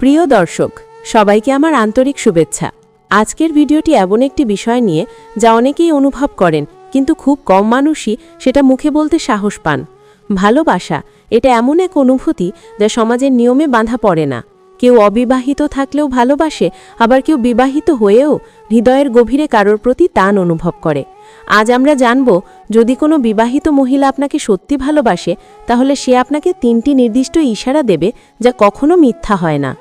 প্রিয় দর্শক, সবাইকে আমার আন্তরিক শুভেচ্ছা। আজকের ভিডিওটি এমন একটি বিষয় নিয়ে যা অনেকেই অনুভব করেন, কিন্তু খুব কম মানুষই সেটা মুখে বলতে সাহস পান। ভালোবাসা, এটা এমন এক অনুভূতি যা সমাজের নিয়মে বাঁধা পড়ে না। কেউ অবিবাহিত থাকলেও ভালোবাসে, আবার কেউ বিবাহিত হয়েও হৃদয়ের গভীরে কারোর প্রতি টান অনুভব করে। আজ আমরা জানব, যদি কোনো বিবাহিত মহিলা আপনাকে সত্যি ভালোবাসে, তাহলে সে আপনাকে তিনটি নির্দিষ্ট ইশারা দেবে যা কখনো মিথ্যা হয় না।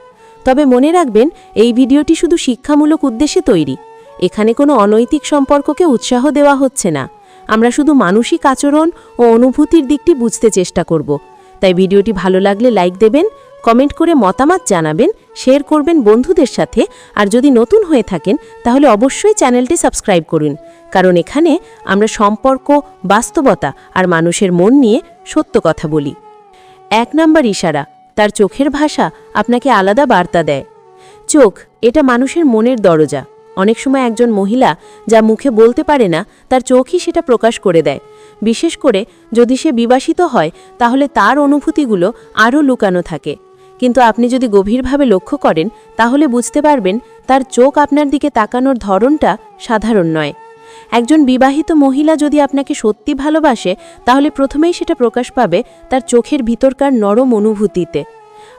তবে মনে রাখবেন, এই ভিডিওটি শুধু শিক্ষামূলক উদ্দেশ্যে তৈরি। এখানে কোনো অনৈতিক সম্পর্ককে উৎসাহ দেওয়া হচ্ছে না। আমরা শুধু মানসিক আচরণ ও অনুভূতির দিকটি বুঝতে চেষ্টা করব। তাই ভিডিওটি ভালো লাগলে লাইক দেবেন, কমেন্ট করে মতামত জানাবেন, শেয়ার করবেন বন্ধুদের সাথে, আর যদি নতুন হয়ে থাকেন, তাহলে অবশ্যই চ্যানেলটি সাবস্ক্রাইব করুন। কারণ এখানে আমরা সম্পর্ক, বাস্তবতা আর মানুষের মন নিয়ে সত্য কথা বলি। এক নম্বর ইশারা, তার চোখের ভাষা আপনাকে আলাদা বার্তা দেয়। চোখ, এটা মানুষের মনের দরজা। অনেক সময় একজন মহিলা যা মুখে বলতে পারে না, তার চোখই সেটা প্রকাশ করে দেয়। বিশেষ করে যদি সে বিবাসিত হয়, তাহলে তার অনুভূতিগুলো আরও লুকানো থাকে। কিন্তু আপনি যদি গভীরভাবে লক্ষ্য করেন, তাহলে বুঝতে পারবেন তার চোখ আপনার দিকে তাকানোর ধরনটা সাধারণ নয়। একজন বিবাহিত মহিলা যদি আপনাকে সত্যি ভালোবাসে, তাহলে প্রথমেই সেটা প্রকাশ পাবে তার চোখের ভিতরকার নরম অনুভূতিতে।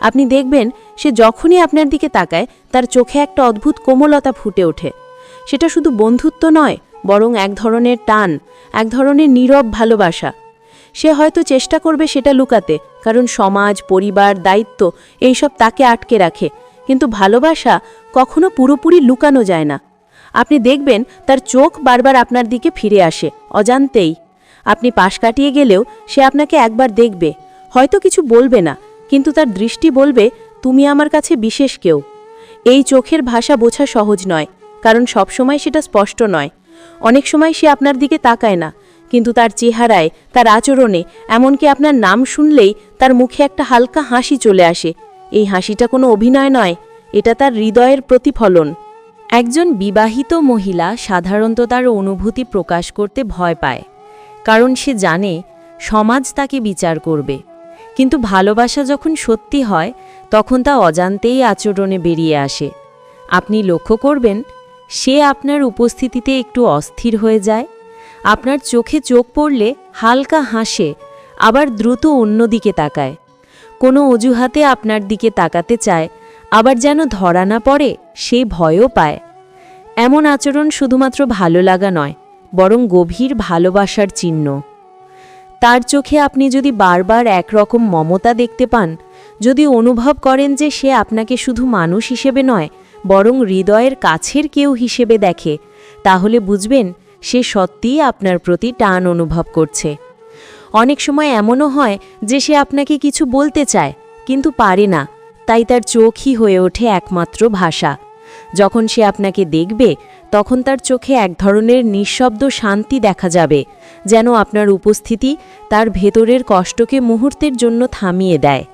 আপনি দেখবেন সে যখনই আপনার দিকে তাকায়, তার চোখে একটা অদ্ভুত কোমলতা ফুটে ওঠে। সেটা শুধু বন্ধুত্ব নয়, বরং এক ধরনের টান, এক ধরনের নীরব ভালোবাসা। সে হয়তো চেষ্টা করবে সেটা লুকাতে, কারণ সমাজ, পরিবার, দায়িত্ব, এইসব তাকে আটকে রাখে। কিন্তু ভালোবাসা কখনো পুরোপুরি লুকানো যায় না। আপনি দেখবেন তার চোখ বারবার আপনার দিকে ফিরে আসে, অজান্তেই। আপনি পাশ কাটিয়ে গেলেও সে আপনাকে একবার দেখবে, হয়তো কিছু বলবে না। কিন্তু তার দৃষ্টি বলবে, তুমি আমার কাছে বিশেষ কেউ। এই চোখের ভাষা বোঝা সহজ নয়, কারণ সবসময় সেটা স্পষ্ট নয়। অনেক সময় সে আপনার দিকে তাকায় না, কিন্তু তার চেহারায়, তার আচরণে, এমনকি আপনার নাম শুনলেই তার মুখে একটা হালকা হাসি চলে আসে। এই হাসিটা কোনো অভিনয় নয়, এটা তার হৃদয়ের প্রতিফলন। একজন বিবাহিত মহিলা সাধারণত তার অনুভূতি প্রকাশ করতে ভয় পায়, কারণ সে জানে সমাজ তাকে বিচার করবে। কিন্তু ভালোবাসা যখন সত্যি হয়, তখন তা অজান্তেই আচরণে বেরিয়ে আসে। আপনি লক্ষ্য করবেন, সে আপনার উপস্থিতিতে একটু অস্থির হয়ে যায়। আপনার চোখে চোখ পড়লে হালকা হাসে, আবার দ্রুত অন্যদিকে তাকায়। কোনো অজুহাতে আপনার দিকে তাকাতে চায়, আবার যেন ধরা না পড়ে, সে ভয়ও পায়। এমন আচরণ শুধুমাত্র ভালো লাগা নয়, বরং গভীর ভালোবাসার চিহ্ন। তার চোখে আপনি যদি বারবার একরকম মমতা দেখতে পান, যদি অনুভব করেন যে সে আপনাকে শুধু মানুষ হিসেবে নয়, বরং হৃদয়ের কাছের কেউ হিসেবে দেখে, তাহলে বুঝবেন সে সত্যিই আপনার প্রতি টান অনুভব করছে। অনেক সময় এমনও হয় যে সে আপনাকে কিছু বলতে চায়, কিন্তু পারে না, তাই তার চোখই হয়ে ওঠে একমাত্র ভাষা। যখন সে আপনাকে দেখবে, তখন তার চোখে এক ধরনের নিঃশব্দ শান্তি দেখা যাবে, যেন আপনার উপস্থিতি তার ভেতরের কষ্টকে মুহূর্তের জন্য থামিয়ে দেয়।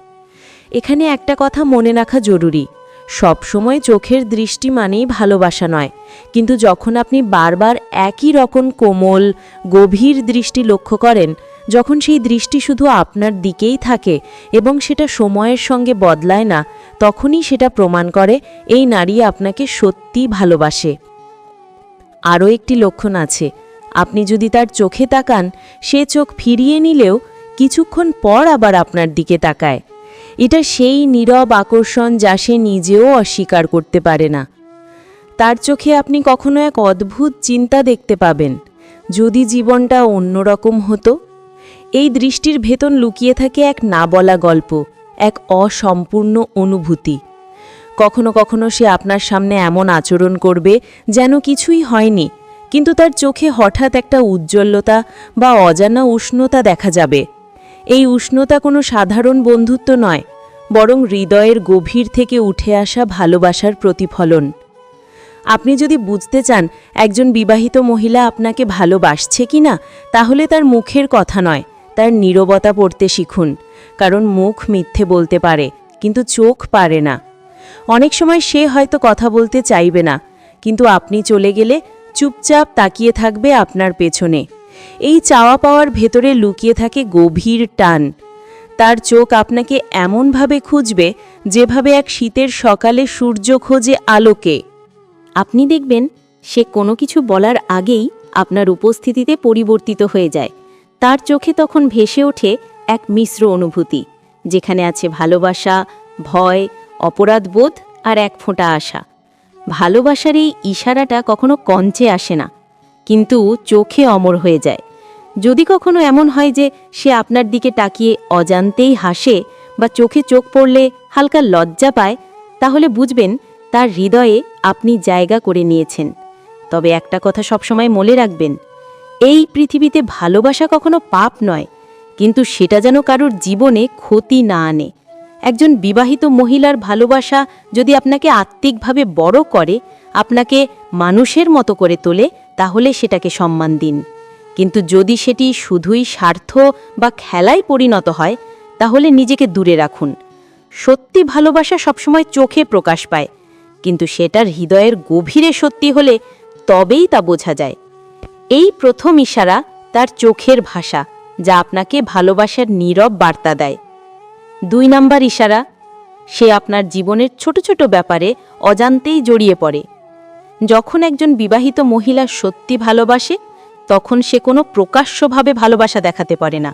এখানে একটা কথা মনে রাখা জরুরি সবসময় চোখের দৃষ্টি মানেই ভালোবাসা নয়, কিন্তু যখন আপনি বারবার একই রকম কোমল, গভীর দৃষ্টি লক্ষ্য করেন, যখন সেই দৃষ্টি শুধু আপনার দিকেই থাকে এবং সেটা সময়ের সঙ্গে বদলায় না তখনই সেটা প্রমাণ করে, এই নারী আপনাকে সত্যিই ভালোবাসে। আরও একটি লক্ষণ আছে, আপনি যদি তার চোখে তাকান, সে চোখ ফিরিয়ে নিলেও কিছুক্ষণ পর আবার আপনার দিকে তাকায়। এটা সেই নীরব আকর্ষণ যা সে নিজেও অস্বীকার করতে পারে না। তার চোখে আপনি কখনো এক অদ্ভুত চিন্তা দেখতে পাবেন, যদি জীবনটা অন্যরকম হতো। এই দৃষ্টির ভেতন লুকিয়ে থাকে এক না বলা গল্প। এক অসম্পূর্ণ অনুভূতি। কখনো কখনো সে আপনার সামনে এমন আচরণ করবে যেন কিছুই হয়নি, কিন্তু তার চোখে হঠাৎ একটা উজ্জ্বলতা বা অজানা উষ্ণতা দেখা যাবে। এই উষ্ণতা কোনো সাধারণ বন্ধুত্ব নয়, বরং হৃদয়ের গভীর থেকে উঠে আসা ভালোবাসার প্রতিফলন। আপনি যদি বুঝতে চান, একজন বিবাহিত মহিলা আপনাকে ভালোবাসছে কি না তাহলে তার মুখের কথা নয় তার নীরবতা পড়তে শিখুন, কারণ মুখ মিথ্যে বলতে পারে, কিন্তু চোখ পারে না। অনেক সময় সে হয়তো কথা বলতে চাইবে না, কিন্তু আপনি চলে গেলে চুপচাপ তাকিয়ে থাকবে আপনার পেছনে। এই চাওয়া পাওয়ার ভেতরে লুকিয়ে থাকে গভীর টান। তার চোখ আপনাকে এমনভাবে খুঁজবে যেভাবে এক শীতের সকালে সূর্য খোঁজে আলোকে। আপনি দেখবেন, সে কোনো কিছু বলার আগেই আপনার উপস্থিতিতে পরিবর্তিত হয়ে যায়। তার চোখে তখন ভেসে ওঠে এক মিশ্র অনুভূতি, যেখানে আছে ভালোবাসা, ভয়, অপরাধবোধ আর এক ফোঁটা আশা। ভালোবাসার এই ইশারাটা কখনো কঞ্চে আসে না, কিন্তু চোখে অমর হয়ে যায়। যদি কখনো এমন হয় যে সে আপনার দিকে তাকিয়ে অজান্তেই হাসে বা চোখে চোখ পড়লে হালকা লজ্জা পায়, তাহলে বুঝবেন তার হৃদয়ে আপনি জায়গা করে নিয়েছেন। তবে একটা কথা সবসময় মনে রাখবেন এই পৃথিবীতে ভালোবাসা কখনো পাপ নয়, কিন্তু সেটা যেন কারোর জীবনে ক্ষতি না আনে। একজন বিবাহিত মহিলার ভালোবাসা যদি আপনাকে আত্মিকভাবে বড় করে, আপনাকে মানুষের মতো করে তোলে, তাহলে সেটাকে সম্মান দিন। কিন্তু যদি সেটি শুধুই স্বার্থ বা খেলায় পরিণত হয়, তাহলে নিজেকে দূরে রাখুন। সত্যি ভালোবাসা সবসময় চোখে প্রকাশ পায়, কিন্তু সেটার হৃদয়ের গভীরে সত্যি হলে তবেই তা বোঝা যায়। এই প্রথম ইশারা তার চোখের ভাষা, যা আপনাকে ভালোবাসার নীরব বার্তা দেয়। দুই নাম্বার ইশারা, সে আপনার জীবনের ছোট ছোট ব্যাপারে অজান্তেই জড়িয়ে পড়ে। যখন একজন বিবাহিত মহিলা সত্যি ভালোবাসে, তখন সে কোনো প্রকাশ্যভাবে ভালোবাসা দেখাতে পারে না।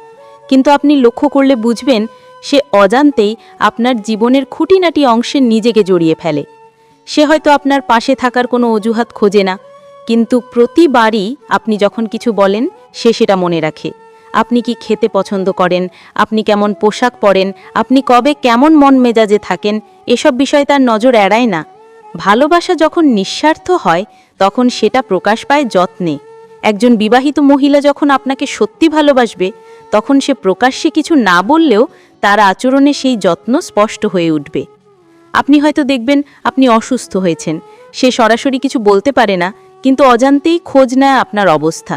কিন্তু আপনি লক্ষ্য করলে বুঝবেন, সে অজান্তেই আপনার জীবনের খুঁটিনাটি অংশে নিজেকে জড়িয়ে ফেলে। সে হয়তো আপনার পাশে থাকার কোনো অজুহাত খোঁজে না কিন্তু প্রতিবারই আপনি যখন কিছু বলেন, সে সেটা মনে রাখে। আপনি কি খেতে পছন্দ করেন? আপনি কেমন পোশাক পরেন? আপনি কবে কেমন মন মেজাজে থাকেন? এসব বিষয় তার নজর এড়ায় না। ভালোবাসা যখন নিঃস্বার্থ হয়, তখন সেটা প্রকাশ পায় যত্নে। একজন বিবাহিত মহিলা যখন আপনাকে সত্যি ভালোবাসবে, তখন সে প্রকাশ্যে কিছু না বললেও তার আচরণে সেই যত্ন স্পষ্ট হয়ে উঠবে। আপনি হয়তো দেখবেন, আপনি অসুস্থ হয়েছেন। সে সরাসরি কিছু বলতে পারে না কিন্তু অজান্তেই খোঁজ নেয় আপনার অবস্থা।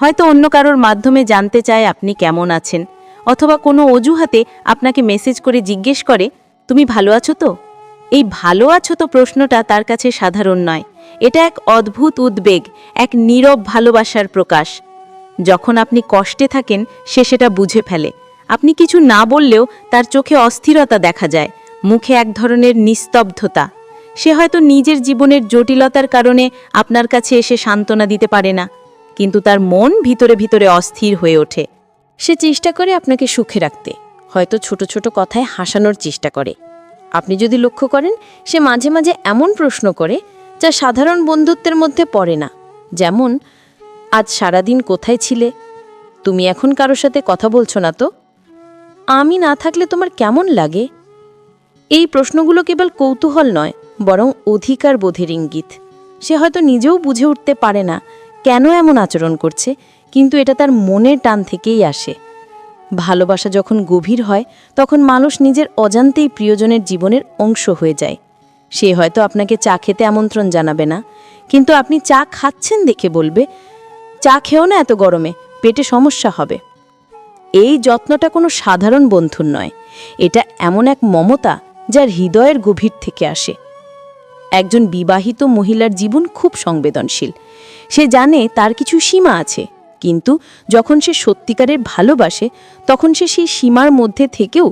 হয়তো অন্য কারোর মাধ্যমে জানতে চায় আপনি কেমন আছেন, অথবা কোনো অজুহাতে আপনাকে মেসেজ করে জিজ্ঞেস করে, তুমি ভালো আছো তো? এই ভালো আছো তো প্রশ্নটা তার কাছে সাধারণ নয়। এটা এক অদ্ভুত উদ্বেগ, এক নীরব ভালোবাসার প্রকাশ। যখন আপনি কষ্টে থাকেন, সে সেটা বুঝে ফেলে। আপনি কিছু না বললেও তার চোখে অস্থিরতা দেখা যায়, মুখে এক ধরনের নিস্তব্ধতা। সে হয়তো নিজের জীবনের জটিলতার কারণে আপনার কাছে এসে সান্ত্বনা দিতে পারে না, কিন্তু তার মন ভিতরে ভিতরে অস্থির হয়ে ওঠে। সে চেষ্টা করে আপনাকে সুখে রাখতে, হয়তো ছোট ছোট কথায় হাসানোর চেষ্টা করে। আপনি যদি লক্ষ্য করেন, সে মাঝে মাঝে এমন প্রশ্ন করে, যা সাধারণ বন্ধুত্বের মধ্যে পড়ে না, যেমন, আজ সারাদিন কোথায় ছিলে? তুমি এখন কারোর সাথে কথা বলছো না তো? আমি না থাকলে তোমার কেমন লাগে? এই প্রশ্নগুলো কেবল কৌতূহল নয় বরং অধিকার বোধের ইঙ্গিত। সে হয়তো নিজেও বুঝে উঠতে পারে না কেন এমন আচরণ করছে, কিন্তু এটা তার মনের টান থেকেই আসে। ভালোবাসা যখন গভীর হয়, তখন মানুষ নিজের অজান্তেই প্রিয়জনের জীবনের অংশ হয়ে যায়। সে হয়তো আপনাকে চা খেতে আমন্ত্রণ জানাবে না, কিন্তু আপনি চা খাচ্ছেন দেখে বলবে, চা খেও না এত গরমে, পেটে সমস্যা হবে। এই যত্নটা কোনো সাধারণ বন্ধুর নয়, এটা এমন এক মমতা যার হৃদয়ের গভীর থেকে আসে। একজন বিবাহিত মহিলার জীবন খুব সংবেদনশীল। সে জানে তার কিছু সীমা আছে, কিন্তু যখন সে সত্যিকারের ভালোবাসে, তখন সে সেই সীমার মধ্যে থেকেও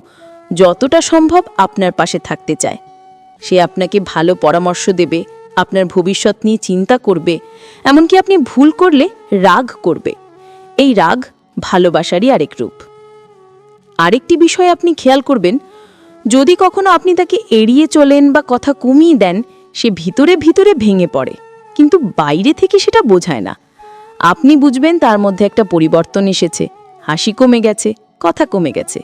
যতটা সম্ভব আপনার পাশে থাকতে চায়। সে আপনাকে ভালো পরামর্শ দেবে, আপনার ভবিষ্যৎ নিয়ে চিন্তা করবে, এমনকি আপনি ভুল করলে রাগ করবে। এই রাগ ভালোবাসারই আরেক রূপ। আরেকটি বিষয় আপনি খেয়াল করবেন, যদি কখনো আপনি তাকে এড়িয়ে চলেন বা কথা কমিয়ে দেন সে ভিতরে ভিতরে ভেঙে পড়ে। কিন্তু বাইরে থেকে সেটা বোঝায় না। আপনি বুঝবেন তার মধ্যে একটা পরিবর্তন এসেছে। হাসি কমে গেছে, কথা কমে গেছে।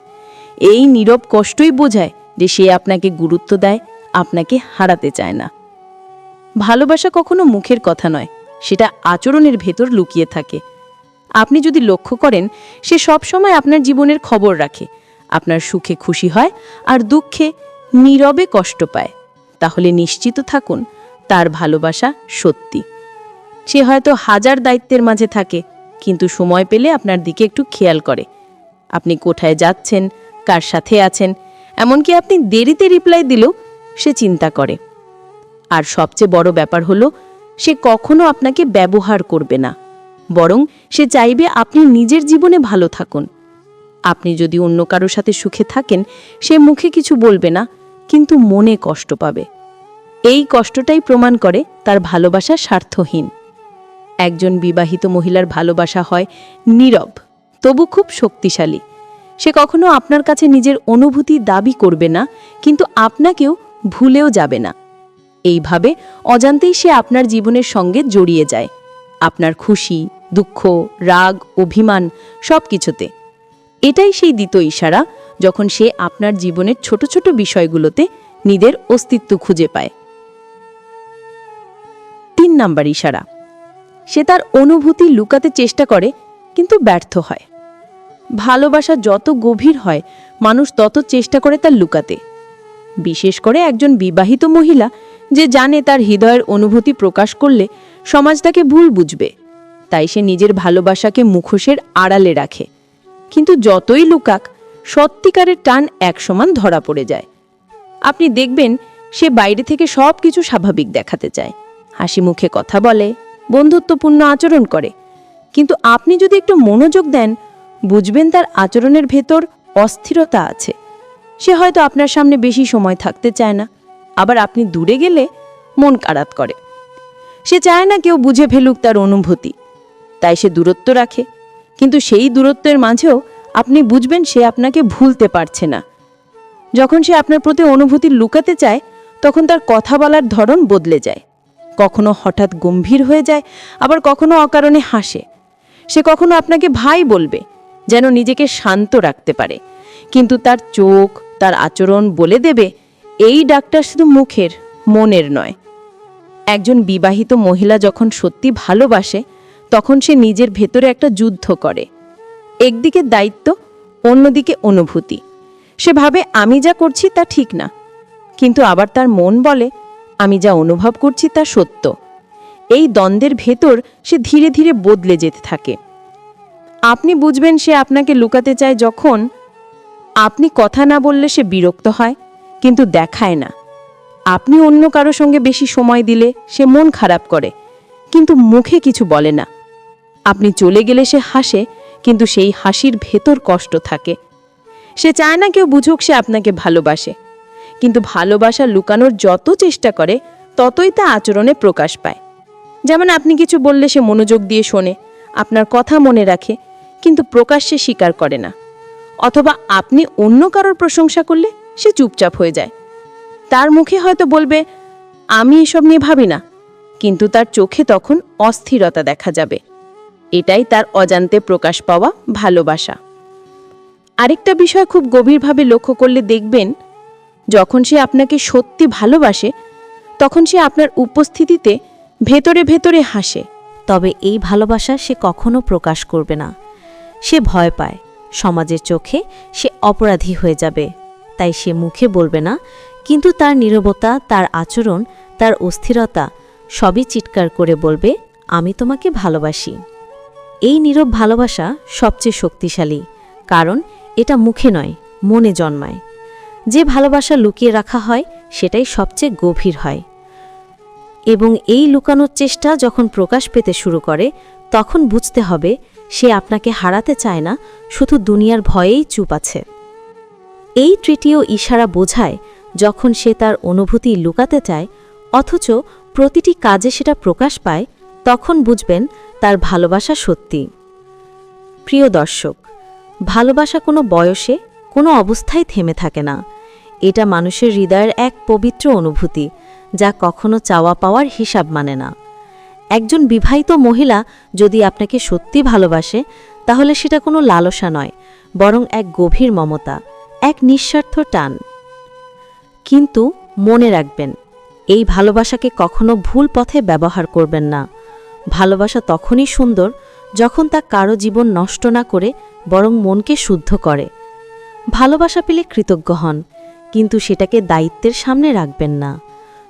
এই নীরব কষ্টই বোঝায় যে সে আপনাকে গুরুত্ব দেয়, আপনাকে হারাতে চায় না। ভালোবাসা কখনো মুখের কথা নয়, সেটা আচরণের ভেতর লুকিয়ে থাকে। আপনি যদি লক্ষ্য করেন, সে সবসময় আপনার জীবনের খবর রাখে। আপনার সুখে খুশি হয় আর দুঃখে নীরবে কষ্ট পায়। তাহলে নিশ্চিত থাকুন, তার ভালোবাসা সত্যি। সে হয়তো হাজার দায়িত্বের মাঝে থাকে, কিন্তু সময় পেলে আপনার দিকে একটু খেয়াল করে। আপনি কোথায় যাচ্ছেন, কার সাথে আছেন, এমনকি আপনি দেরিতে রিপ্লাই দিলেও সে চিন্তা করে। আর সবচেয়ে বড় ব্যাপার হলো, সে কখনো আপনাকে ব্যবহার করবে না। বরং সে চাইবে আপনি নিজের জীবনে ভালো থাকুন। আপনি যদি অন্য কারোর সাথে সুখে থাকেন, সে মুখে কিছু বলবে না কিন্তু মনে কষ্ট পাবে। এই কষ্টটাই প্রমাণ করে তার ভালোবাসা স্বার্থহীন। একজন বিবাহিত মহিলার ভালোবাসা হয় নীরব, তবু খুব শক্তিশালী। সে কখনো আপনার কাছে নিজের অনুভূতি দাবি করবে না, কিন্তু আপনাকেও ভুলেও যাবে না। এইভাবে অজান্তেই সে আপনার জীবনের সঙ্গে জড়িয়ে যায়। আপনার খুশি, দুঃখ, রাগ, অভিমান সব কিছুতে এটাই সেই দ্বিতীয় ইশারা যখন সে আপনার জীবনের ছোট ছোট বিষয়গুলোতে নিজের অস্তিত্ব খুঁজে পায়। তিন নাম্বার ইশারা। সে তার অনুভূতি লুকাতে চেষ্টা করে, কিন্তু ব্যর্থ হয়। ভালোবাসা যত গভীর হয়, মানুষ তত চেষ্টা করে তার লুকাতে। বিশেষ করে একজন বিবাহিত মহিলা যে জানে তার হৃদয়ের অনুভূতি প্রকাশ করলে সমাজ তাকে ভুল বুঝবে। তাই সে নিজের ভালোবাসাকে মুখোশের আড়ালে রাখে। কিন্তু যতই লুকাক সত্যিকারের টান এক সমান ধরা পড়ে যায়। আপনি দেখবেন সে বাইরে থেকে সব কিছু স্বাভাবিক দেখাতে চায়। হাসি মুখে কথা বলে, বন্ধুত্বপূর্ণ আচরণ করে। কিন্তু আপনি যদি একটু মনোযোগ দেন, বুঝবেন তার আচরণের ভেতর অস্থিরতা আছে। সে হয়তো আপনার সামনে বেশি সময় থাকতে চায় না। আবার আপনি দূরে গেলে মন কারাত করে। সে চায় না কেউ বুঝে ফেলুক তার অনুভূতি। তাই সে দূরত্ব রাখে। কিন্তু সেই দূরত্বের মাঝেও আপনি বুঝবেন সে আপনাকে ভুলতে পারছে না। যখন সে আপনার প্রতি অনুভূতি লুকাতে চায়, তখন তার কথা বলার ধরন বদলে যায়। কখনো হঠাৎ গম্ভীর হয়ে যায়, আবার কখনো অকারণে হাসে। সে কখনো আপনাকে ভাই বলবে, যেন নিজেকে শান্ত রাখতে পারে। কিন্তু তার চোখ, তার আচরণ বলে দেবে, এই ডাক্তার শুধু মুখের, মনের নয়। একজন বিবাহিত মহিলা যখন সত্যি ভালোবাসে, তখন সে নিজের ভেতরে একটা যুদ্ধ করে। একদিকে দায়িত্ব, অন্যদিকে অনুভূতি। সে ভাবে, আমি যা করছি তা ঠিক না। কিন্তু আবার তার মন বলে, আমি যা অনুভব করছি তা সত্য। এই দ্বন্দ্বের ভেতর সে ধীরে ধীরে বদলে যেতে থাকে। আপনি বুঝবেন সে আপনাকে লুকাতে চায় যখন আপনি কথা না বললে সে বিরক্ত হয়, কিন্তু দেখায় না। আপনি অন্য কারও সঙ্গে বেশি সময় দিলে সে মন খারাপ করে, কিন্তু মুখে কিছু বলে না। আপনি চলে গেলে সে হাসে কিন্তু সেই হাসির ভেতর কষ্ট থাকে। সে চায় না কেউ বুঝুক সে আপনাকে ভালোবাসে। কিন্তু ভালোবাসা লুকানোর যত চেষ্টা করে, ততই তা আচরণে প্রকাশ পায়। যেমন আপনি কিছু বললে সে মনোযোগ দিয়ে শোনে, আপনার কথা মনে রাখে, কিন্তু প্রকাশ্যে স্বীকার করে না। অথবা আপনি অন্য কারোর প্রশংসা করলে সে চুপচাপ হয়ে যায়। তার মুখে হয়তো বলবে, আমি এসব নিয়ে ভাবি না। কিন্তু তার চোখে তখন অস্থিরতা দেখা যাবে। এটাই তার অজান্তে প্রকাশ পাওয়া ভালোবাসা। আরেকটা বিষয় খুব গভীরভাবে লক্ষ্য করলে দেখবেন, যখন সে আপনাকে সত্যি ভালোবাসে, তখন সে আপনার উপস্থিতিতে ভেতরে ভেতরে হাসে। তবে এই ভালোবাসা সে কখনো প্রকাশ করবে না। সে ভয় পায়, সমাজের চোখে সে অপরাধী হয়ে যাবে। তাই সে মুখে বলবে না, কিন্তু তার নীরবতা, তার আচরণ, তার অস্থিরতা সবই চিৎকার করে বলবে, আমি তোমাকে ভালোবাসি। এই নীরব ভালোবাসা সবচেয়ে শক্তিশালী, কারণ এটা মুখে নয়, মনে জন্মায়। যে ভালোবাসা লুকিয়ে রাখা হয়, সেটাই সবচেয়ে গভীর হয়। এবং এই লুকানোর চেষ্টা যখন প্রকাশ পেতে শুরু করে, তখন বুঝতে হবে সে আপনাকে হারাতে চায় না, শুধু দুনিয়ার ভয়েই চুপ আছে। এই তৃতীয় ইশারা বোঝায় যখন সে তার অনুভূতি লুকাতে চায়, অথচ প্রতিটি কাজে সেটা প্রকাশ পায়, তখন বুঝবেন তার ভালোবাসা সত্যি। প্রিয় দর্শক, ভালোবাসা কোনো বয়সে, কোনো অবস্থায় থেমে থাকে না। এটা মানুষের হৃদয়ের এক পবিত্র অনুভূতি, যা কখনো চাওয়া পাওয়ার হিসাব মানে না। একজন বিবাহিত মহিলা যদি আপনাকে সত্যি ভালোবাসে, তাহলে সেটা কোনো লালসা নয়, বরং এক গভীর মমতা, এক নিঃস্বার্থ টান। কিন্তু মনে রাখবেন, এই ভালোবাসাকে কখনো ভুল পথে ব্যবহার করবেন না। ভালোবাসা তখনই সুন্দর যখন তা কারও জীবন নষ্ট না করে বরং মনকে শুদ্ধ করে। ভালোবাসা পেলে কৃতজ্ঞ হন, কিন্তু সেটাকে দায়িত্বের সামনে রাখবেন না।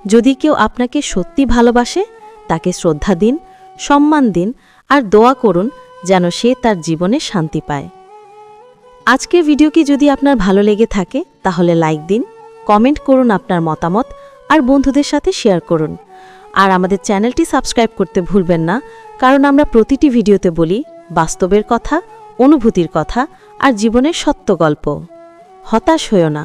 যদি কেউ আপনাকে সত্যি ভালোবাসে, তাকে শ্রদ্ধা দিন, সম্মান দিন আর দোয়া করুন যেন সে তার জীবনে শান্তি পায়। আজকের ভিডিওটি যদি আপনার ভালো লেগে থাকে, তাহলে লাইক দিন, কমেন্ট করুন আপনার মতামত আর বন্ধুদের সাথে শেয়ার করুন। আর আমাদের চ্যানেলটি সাবস্ক্রাইব করতে ভুলবেন না, কারণ আমরা প্রতিটি ভিডিওতে বলি বাস্তবের কথা, অনুভূতির কথা আর জীবনের সত্য গল্প। হতাশ হইও না।